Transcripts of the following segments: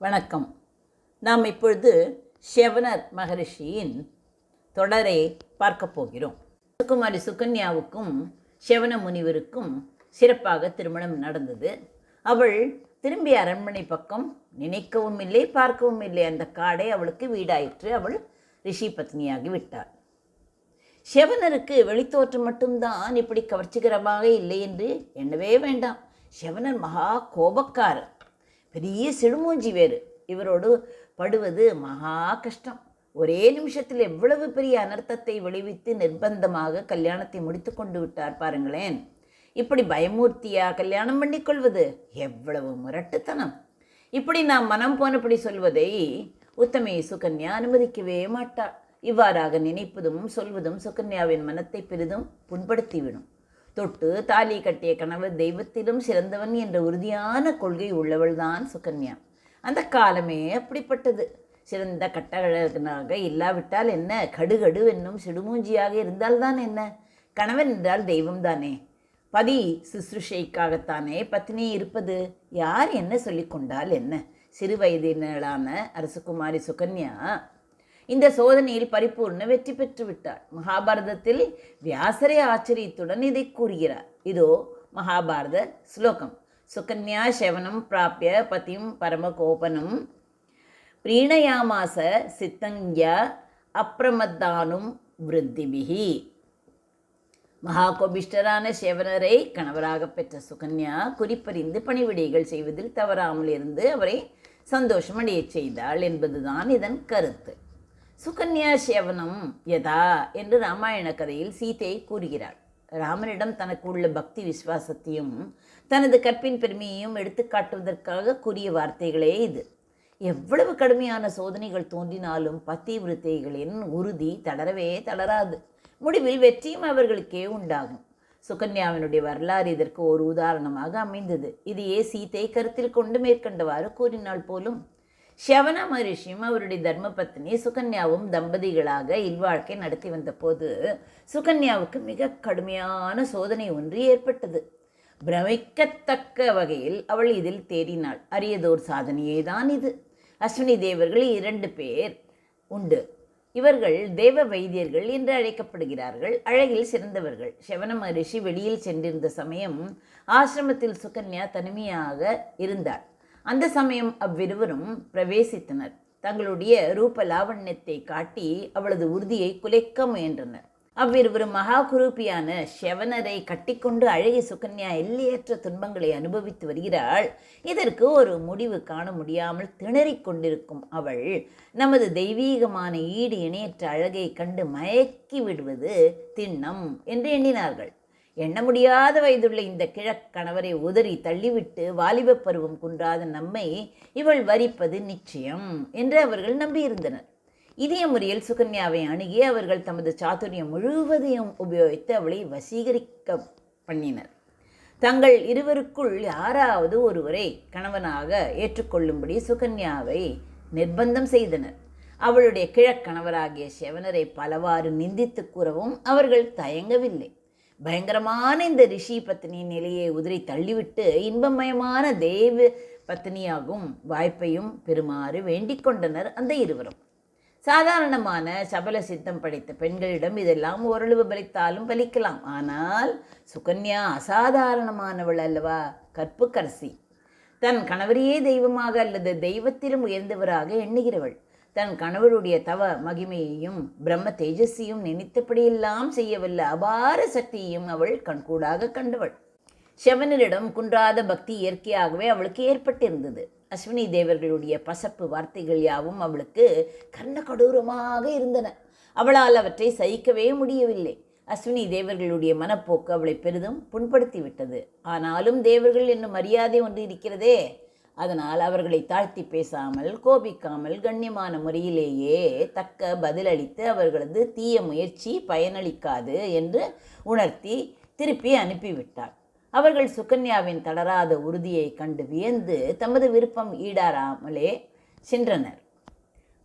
வணக்கம். நாம் இப்பொழுது ஷெவனர் மகரிஷியின் தொடரை பார்க்கப் போகிறோம். சுகுமாரி சுகன்யாவுக்கும் ஷெவன முனிவருக்கும் சிறப்பாக திருமணம் நடந்தது. அவள் திரும்பி அரண்மனை பக்கம் நினைக்கவும் இல்லை பார்க்கவும் இல்லை. அந்த காடை அவளுக்கு வீடாயிற்று. அவள் ரிஷி பத்னியாகி விட்டாள். செவனருக்கு வெளித்தோற்றம் மட்டும்தான் இப்படி கவர்ச்சிகரமாக இல்லை என்று எண்ணவே வேண்டாம். ஷெவனர் மகா கோபக்காரர். பெரிய சிடுமூஞ்சி வேறு. இவரோடு படுவது மகா கஷ்டம். ஒரே நிமிஷத்தில் எவ்வளவு பெரிய அனர்த்தத்தை விளைவித்து நிர்பந்தமாக கல்யாணத்தை முடித்து கொண்டு விட்டார் பாருங்களேன். இப்படி பயமூர்த்தியா கல்யாணம் பண்ணிக்கொள்வது எவ்வளவு முரட்டுத்தனம். இப்படி நாம் மனம் போனபடி சொல்வதை உத்தமையை சுகன்யா அனுமதிக்கவே மாட்டாள். இவ்வாறாக நினைப்பதும் சொல்வதும் சுகன்யாவின் மனத்தை பெரிதும் புண்படுத்திவிடும். தொட்டு தாலி கட்டிய கணவர் தெய்வத்திலும் சிறந்தவன் என்ற உறுதியான கொள்கை உள்ளவள்தான் சுகன்யா. அந்த காலமே அப்படிப்பட்டது. சிறந்த கட்டழகனாக இல்லாவிட்டால் என்ன? கடுகடு என்னும் சிடுமூஞ்சியாக இருந்தால்தான் என்ன? கணவன் என்றால் தெய்வம்தானே? பதி சுசுஷைக்காகத்தானே பத்னி இருப்பது? யார் என்ன சொல்லிக்கொண்டால் என்ன? சிறு வயதினரான அரசகுமாரி சுகன்யா இந்த சோதனையில் பரிபூர்ண வெற்றி பெற்று விட்டார் மகாபாரதத்தில் வியாசரே ஆச்சரியத்துடன் இதை கூறுகிறார். இதோ மகாபாரத ஸ்லோகம். சுகன்யா செவனம் பிராப்பிய பதிம் பரமகோபனம். பிரீணயாமாச சித்தங்யா அப்பிரமத்தானும் விருத்திபிகி. மகாகோபிஷ்டரான சேவனரை கணவராக பெற்ற சுகன்யா குறிப்பறிந்து பணிவிடைகள் செய்வதில் தவறாமல் இருந்து அவரை சந்தோஷமடையச் செய்தாள் என்பதுதான் இதன் கருத்து. சுகன்யா சேவனம் யதா என்று ராமாயண கதையில் சீதையை கூறுகிறார் ராமனிடம் தனக்கு உள்ள பக்தி விசுவாசத்தையும் தனது கற்பின் பெருமையையும் எடுத்துக்காட்டுவதற்காக கூறிய வார்த்தைகளே இது. எவ்வளவு கடுமையான சோதனைகள் தோன்றினாலும் பத்திவிருத்தைகளின் உறுதி தளரவே தளராது. முடிவில் வெற்றியும் அவர்களுக்கே உண்டாகும். சுகன்யாவினுடைய வரலாறு இதற்கு ஒரு உதாரணமாக அமைந்தது. இதையே சீத்தை கருத்தில் கொண்டு மேற்கண்டவாறு கூறினால் போலும் ஷவன மகரிஷியும் அவருடைய தர்மபத்னி சுகன்யாவும் தம்பதிகளாக இல்வாழ்க்கை நடத்தி வந்தபோது சுகன்யாவுக்கு மிக கடுமையான சோதனை ஒன்று ஏற்பட்டது. பிரமிக்கத்தக்க வகையில் அவள் இதில் தேறினாள் அரியதோர் சாதனையே தான் இது. அஸ்வினி தேவர்கள் இரண்டு பேர் உண்டு. இவர்கள் தேவ வைத்தியர்கள் என்று அழைக்கப்படுகிறார்கள். அழகில் சிறந்தவர்கள். சிவன மகரிஷி வெளியில் சென்றிருந்த சமயம் ஆசிரமத்தில் சுகன்யா தனிமையாக இருந்தாள் அந்த சமயம் அவ்விருவரும் பிரவேசித்தனர். தங்களுடைய ரூப லாவண்யத்தை காட்டி அவளது உறுதியை குலைக்க முயன்றனர். அவ்விருவரும் மகாகுரூபியான செவனரை கட்டிக்கொண்டு அழகிய சுகன்யா எல்லையற்ற துன்பங்களை அனுபவித்து வருகிறாள். இதற்கு ஒரு முடிவு காண முடியாமல் திணறிக் கொண்டிருக்கும் அவள் நமது தெய்வீகமான ஈடு இணையற்ற அழகை கண்டு மயக்கி விடுவது திண்ணம் என்று எண்ணினார்கள். எண்ண முடியாத வயதுள்ள இந்த கிழக்கணவரை உதறி தள்ளிவிட்டு வாலிபப் பருவம் குன்றாத நம்மை இவள் வரிப்பது நிச்சயம் என்று அவர்கள் நம்பியிருந்தனர். இதே முறையில் சுகன்யாவை அணுகி அவர்கள் தமது சாத்துரியம் முழுவதையும் உபயோகித்து அவளை வசீகரிக்க பண்ணினர். தங்கள் இருவருக்குள் யாராவது ஒருவரை கணவனாக ஏற்றுக்கொள்ளும்படி சுகன்யாவை நிர்பந்தம் செய்தனர். அவளுடைய கிழக்கணவராகிய செவனரை பலவாறு நிந்தித்து கூறவும் அவர்கள் தயங்கவில்லை. பயங்கரமான இந்த ரிஷி பத்னியின் நிலையை உதிரி தள்ளிவிட்டு இன்பமயமான தேவ பத்னியாகும் வாய்ப்பையும் பெறுமாறு வேண்டிக் கொண்டனர் அந்த இருவரும். சாதாரணமான சபல சித்தம் படைத்த பெண்களிடம் இதெல்லாம் ஓரளவு பலித்தாலும் பலிக்கலாம். ஆனால் சுகன்யா அசாதாரணமானவள் அல்லவா? கற்புக்கரசி. தன் கணவரையே தெய்வமாக அல்லது தெய்வத்திலும் உயர்ந்தவராக எண்ணுகிறவள். தன் கணவருடைய தவ மகிமையையும் பிரம்ம தேஜஸையும் நினைத்தபடியெல்லாம் செய்யவல்ல. அபார சக்தியையும் அவள் கண்கூடாக கண்டவள். செவனரிடம் குன்றாத பக்தி இயற்கையாகவே அவளுக்கு ஏற்பட்டிருந்தது. அஸ்வினி தேவர்களுடைய பசப்பு வார்த்தைகள் யாவும் அவளுக்கு கண்ண கடூரமாக இருந்தன. அவளால் அவற்றை சகிக்கவே முடியவில்லை. அஸ்வினி தேவர்களுடைய மனப்போக்கு அவளை பெரிதும் புண்படுத்தி விட்டது ஆனாலும் தேவர்கள் என்னும் மரியாதை ஒன்று இருக்கிறதே. அதனால் அவர்களை தாழ்த்தி பேசாமல் கோபிக்காமல் கண்ணியமான முறையிலேயே தக்க பதிலளித்து அவர்களது தீய முயற்சி பயனளிக்காது என்று உணர்த்தி திருப்பி அனுப்பிவிட்டார். அவர்கள் சுகன்யாவின் தளராத உறுதியை கண்டு வியந்து தமது விருப்பம் ஈடாராமலே சென்றனர்.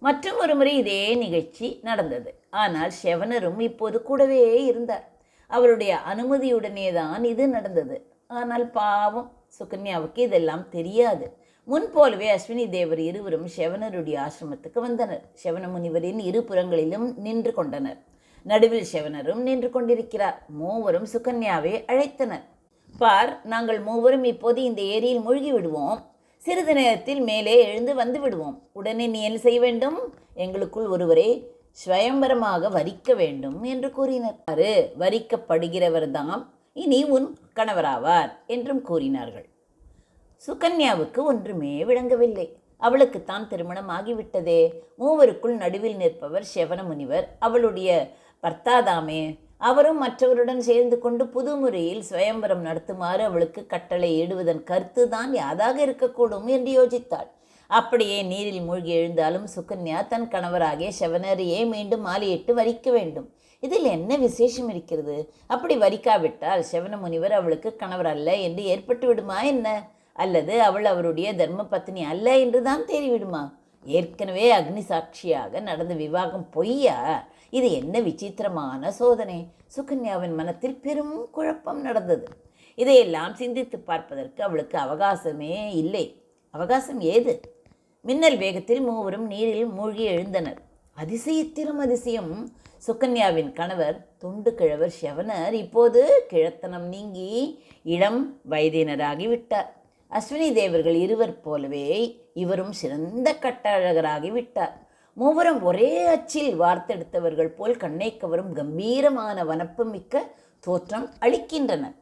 மற்றும் ஒரு முறை இதே நிகழ்ச்சி நடந்தது. ஆனால் செவனரும் இப்போது கூடவே இருந்தார். அவருடைய அனுமதியுடனே தான் இது நடந்தது. ஆனால் பாவம் சுகன்யாவுக்கு இதெல்லாம் தெரியாது. முன்போலவே அஸ்வினி தேவர் இருவரும் செவனருடைய ஆசிரமத்துக்கு வந்தனர். செவன முனிவரின் இரு புறங்களிலும் நின்று கொண்டனர். நடுவில் செவனரும் நின்று கொண்டிருக்கிறார். மூவரும் சுகன்யாவை அழைத்தனர். பார் நாங்கள் மூவரும் இப்போது இந்த ஏரியில் மூழ்கி விடுவோம். சிறிது நேரத்தில் மேலே எழுந்து வந்து விடுவோம். உடனே நீ என்ன செய்ய வேண்டும்? எங்களுக்குள் ஒருவரை ஸ்வயம்பரமாக வரிக்க வேண்டும் என்று கூறினர். அரு வரிக்கப்படுகிறவர்தாம். இனி உன் கணவராவார் என்றும் கூறினார்கள். சுகன்யாவுக்கு ஒன்றுமே விளங்கவில்லை. அவளுக்குத்தான் திருமணம் ஆகிவிட்டதே மூவருக்குள் நடுவில் நிற்பவர் செவன முனிவர் அவளுடைய பர்த்தாதாமே அவரும் மற்றவருடன் சேர்ந்து கொண்டு புது முறையில் சுயம்பரம் நடத்துமாறு அவளுக்கு கட்டளை இடுவதன் கருத்து தான் யாதாக இருக்கக்கூடும் என்று யோசித்தாள். அப்படியே நீரில் மூழ்கி எழுந்தாலும் சுகன்யா தன் கணவராகிய செவனரையே மீண்டும் மாலையிட்டு வரிக்க வேண்டும். இதில் என்ன விசேஷம் இருக்கிறது? அப்படி வரிக்காவிட்டால் செவன முனிவர் அவளுக்கு கணவர் அல்ல என்று ஏற்பட்டு விடுமா என்ன? அல்லது அவள் அவருடைய தர்ம பத்னி அல்ல என்று தான் தேறிவிடுமா? ஏற்கனவே அக்னி சாட்சியாக நடந்த விவாகம் பொய்யா? இது என்ன விசித்திரமான சோதனை. சுகன்யாவின் மனத்தில் பெரும் குழப்பம் நடந்தது. இதையெல்லாம் சிந்தித்து பார்ப்பதற்கு அவளுக்கு அவகாசமே இல்லை. அவகாசம் ஏது? மின்னல் வேகத்தில் மூவரும் நீரில் மூழ்கி எழுந்தனர். அதிசயத்திலும் அதிசயம். சுகன்யாவின் கணவர் துண்டு கிழவர் செவனர் இப்போது கிழத்தனம் நீங்கி இளம் வயதினராகிவிட்டார். அஸ்வினி தேவர்கள் இருவர் போலவே இவரும் சிறந்த கட்டழகராகி விட்டார். மூவரும் ஒரே அச்சில் வார்த்தெடுத்தவர்கள் போல் கண்ணை கவரும் கம்பீரமான வனப்பு மிக்க தோற்றம் அளிக்கின்றனர்.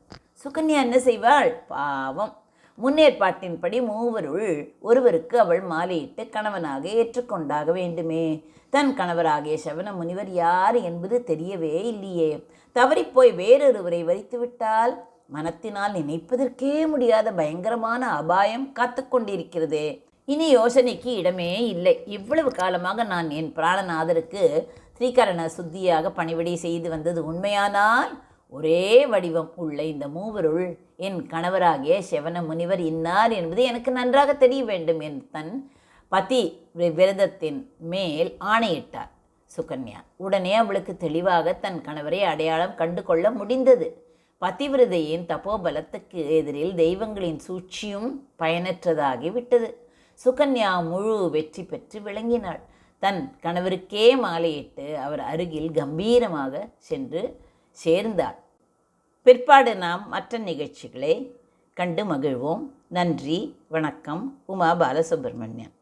சுகன்யா என்ன செய்வாள்? பாவம். முன்னேற்பாட்டின்படி மூவருள் ஒருவருக்கு அவள் மாலையிட்டு கணவனாக ஏற்றுக்கொண்டாக வேண்டுமே. தன் கணவராகிய சவன முனிவர் யார் என்பது தெரியவே இல்லையே. தவறிப்போய் வேறொருவரை வரித்து விட்டால் மனத்தினால் நினைப்பதற்கே முடியாத பயங்கரமான அபாயம் காத்து கொண்டிருக்கிறதே. இனி யோசனைக்கு இடமே இல்லை. இவ்வளவு காலமாக நான் என் பிராணநாதருக்கு ஸ்ரீகரண சுத்தியாக பணிவிடை செய்து வந்தது உண்மையானால் ஒரே வடிவம் உள்ள இந்த மூவருள் என் கணவராகிய செவன முனிவர் இன்னார் என்பது எனக்கு நன்றாக தெரிய வேண்டும் என்று தன் பதி விரதத்தின் மேல் ஆணையிட்டார். சுகன்யா உடனே அவளுக்கு தெளிவாக தன் கணவரை அடையாளம் கண்டு கொள்ள முடிந்தது. பதிவிரதையின் தபோபலத்துக்கு எதிரில் தெய்வங்களின் சூழ்ச்சியும் பயனற்றதாகி விட்டது சுகன்யா முழு வெற்றி பெற்று விளங்கினாள். தன் கணவருக்கே மாலையிட்டு அவர் அருகில் கம்பீரமாக சென்று சேர்ந்தாள். பிற்பாடு நாம் மற்ற நிகழ்ச்சிகளை கண்டு மகிழ்வோம். நன்றி வணக்கம். உமா பாலசுப்பிரமணியன்